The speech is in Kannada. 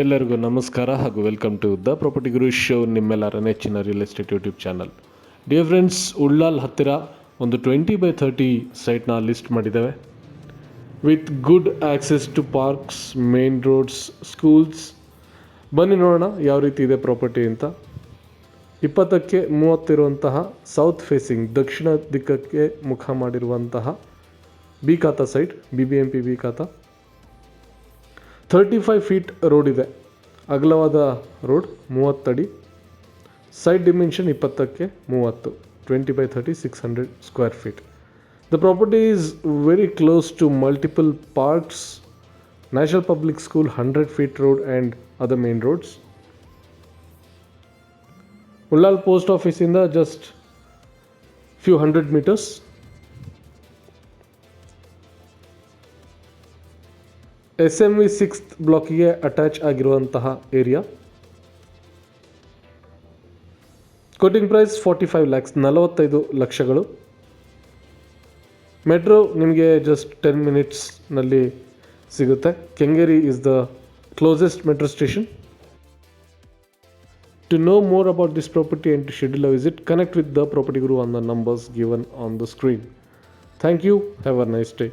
ಎಲ್ಲರಿಗೂ ನಮಸ್ಕಾರ ಹಾಗೂ welcome to the property Guru show ನಿಮ್ಮೆಲ್ಲರ ನೆಚ್ಚಿನ real estate YouTube channel dear friends Ullal ಹತ್ತಿರ ಒಂದು ಟ್ವೆಂಟಿ ಬೈ ಥರ್ಟಿ ಸೈಟ್ನ ಲಿಸ್ಟ್ ಮಾಡಿದ್ದೇವೆ. With good access to parks main roads schools ಬನ್ನಿ ನೋಡೋಣ ಯಾವ ರೀತಿ ಇದೆ ಪ್ರಾಪರ್ಟಿ ಅಂತ. ಇಪ್ಪತ್ತಕ್ಕೆ ಮೂವತ್ತಿರುವಂತಹ ಸೌತ್ ಫೇಸಿಂಗ್ ದಕ್ಷಿಣ ದಿಕ್ಕಕ್ಕೆ ಮುಖ ಮಾಡಿರುವಂತಹ B khata site B B M P B khata. Thirty five feet road ಇದೆ. ಅಗಲವಾದ ರೋಡ್ ಮೂವತ್ತಡಿ ಸೈಡ್ ಡಿಮೆನ್ಷನ್ ಇಪ್ಪತ್ತಕ್ಕೆ ಮೂವತ್ತು. Twenty by thirty six hundred square feet. The property is very close to multiple parks national public school hundred feet road and other main roads Ullal post ಆಫೀಸಿಂದ just few hundred meters S M V sixth ಬ್ಲಾಕಿಗೆ attach ಆಗಿರುವಂತಹ area quoting price forty five lakhs ನಲವತ್ತೈದು ಲಕ್ಷಗಳು ಮೆಟ್ರೋ ನಿಮಗೆ ಜಸ್ಟ್ ಟೆನ್ ಮಿನಿಟ್ಸ್ನಲ್ಲಿ ಸಿಗುತ್ತೆ Kengeri is the closest metro station to know more about this property and schedule a visit, connect with the property guru on the numbers given on the screen. Thank you. Have a nice day.